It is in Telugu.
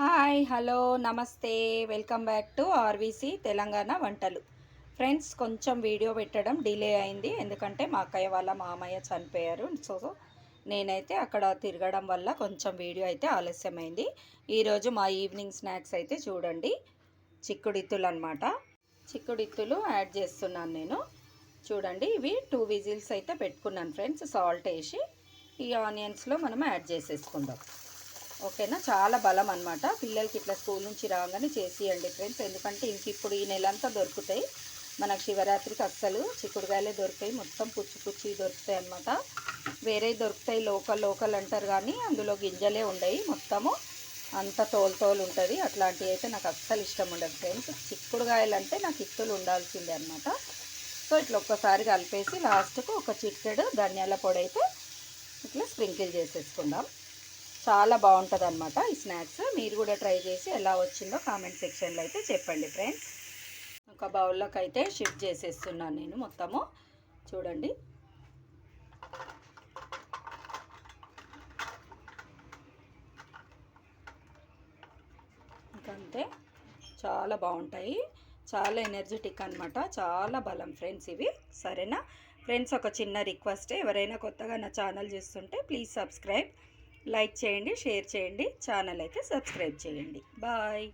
హాయ్ హలో నమస్తే. Welcome back to RVC Telangana వంటలు. ఫ్రెండ్స్ కొంచెం వీడియో పెట్టడం డిలే అయింది. ఎందుకంటే మా అక్కయ్య వాళ్ళ మామయ్య చనిపోయారు. సో నేనైతే అక్కడ తిరగడం వల్ల కొంచెం వీడియో అయితే ఆలస్యమైంది. ఈరోజు మా ఈవినింగ్ స్నాక్స్ అయితే చూడండి. చిక్కుడిత్తులు అనమాట చిక్కుడిత్తులు యాడ్ చేస్తున్నాను నేను. చూడండి ఇవి టూ విజిల్స్ అయితే పెట్టుకున్నాను ఫ్రెండ్స్ సాల్ట్ వేసి. ఈ ఆనియన్స్లో మనం యాడ్ చేసేసుకుందాం. ఓకేనా? చాలా బలం అనమాట పిల్లలకి ఇట్లా స్కూల్ నుంచి రాగానే చేసియండి ఫ్రెండ్స్. ఎందుకంటే ఇంక ఇప్పుడు ఈ నెలంతా దొరుకుతాయి. మనకు శివరాత్రికి అస్సలు చిక్కుడుగాయలే దొరుకుతాయి. మొత్తం పుచ్చి పుచ్చి దొరుకుతాయి అనమాట వేరే దొరుకుతాయి లోకల్ లోకల్ అంటారు కానీ అందులో గింజలే ఉండయి మొత్తము. అంత తోలు తోలు ఉంటుంది. అట్లాంటివి అయితే నాకు అస్సలు ఇష్టం ఉండదు ఫ్రెండ్స్. చిక్కుడుగాయలు అంటే నాకు ఇత్తులు ఉండాల్సిందే అనమాట సో ఇట్లా ఒక్కసారి కలిపేసి లాస్ట్కు ఒక చిటికెడు ధనియాల పొడి అయితే ఇట్లా స్ప్రింకిల్ చేసేసుకుందాం. చాలా బాగుంటుంది అనమాట ఈ స్నాక్స్. మీరు కూడా ట్రై చేసి ఎలా వచ్చిందో కామెంట్ సెక్షన్లో అయితే చెప్పండి ఫ్రెండ్స్. ఒక బౌల్లోకి అయితే షిఫ్ట్ చేసేస్తున్నాను నేను మొత్తము. చూడండి. ఇంకంతే. చాలా బాగుంటాయి. చాలా ఎనర్జెటిక్ అనమాట చాలా బలం ఫ్రెండ్స్ ఇవి. సరేనా? ఫ్రెండ్స్ ఒక చిన్న రిక్వెస్ట్. ఎవరైనా కొత్తగా నా ఛానల్ చూస్తుంటే ప్లీజ్ సబ్స్క్రైబ్. లైక్ చేయండి షేర్ చేయండి ఛానల్ అయితే సబ్స్క్రైబ్ చేయండి. బాయ్.